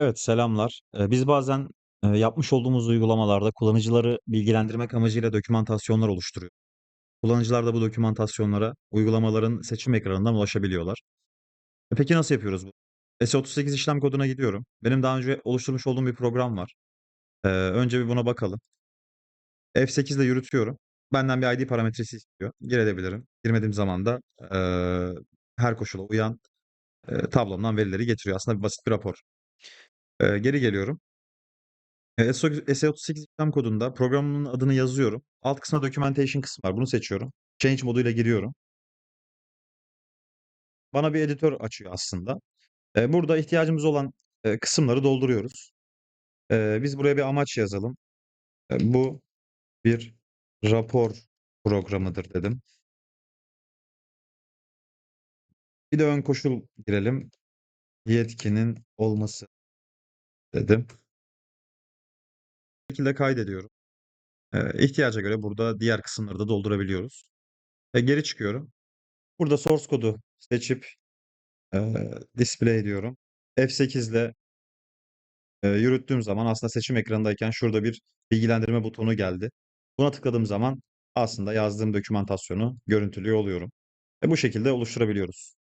Evet, selamlar. Biz bazen, yapmış olduğumuz uygulamalarda kullanıcıları bilgilendirmek amacıyla dokümantasyonlar oluşturuyoruz. Kullanıcılar da bu dokümantasyonlara uygulamaların seçim ekranından ulaşabiliyorlar. E, peki nasıl yapıyoruz bu? S38 işlem koduna gidiyorum. Benim daha önce oluşturmuş olduğum bir program var. Önce bir buna bakalım. F8 ile yürütüyorum. Benden bir ID parametresi istiyor. Girebilirim. Girmediğim zaman da, her koşula uyan, eee, tablomdan verileri getiriyor. Aslında basit bir rapor. Eee, geri geliyorum. Eee, S38 S38 işlem kodunda programımın adını yazıyorum. Alt kısımda documentation kısmı var. Bunu seçiyorum. Change moduyla giriyorum. Bana bir editör açıyor aslında. Eee, burada ihtiyacımız olan, eee, kısımları dolduruyoruz. Eee, biz buraya bir amaç yazalım. Eee, bu bir rapor programıdır dedim. Bir de ön koşul girelim. Yetkinin olması dedim. Bu şekilde kaydediyorum. Eee, ihtiyaca göre burada diğer kısımları da doldurabiliyoruz. Ve geri çıkıyorum. Burada source kodu seçip, eee, display diyorum. F8 ile eee, yürüttüğüm zaman aslında seçim ekranındayken şurada bir bilgilendirme butonu geldi. Buna tıkladığım zaman aslında yazdığım dokümantasyonu görüntülüyor oluyorum. Ve bu şekilde oluşturabiliyoruz.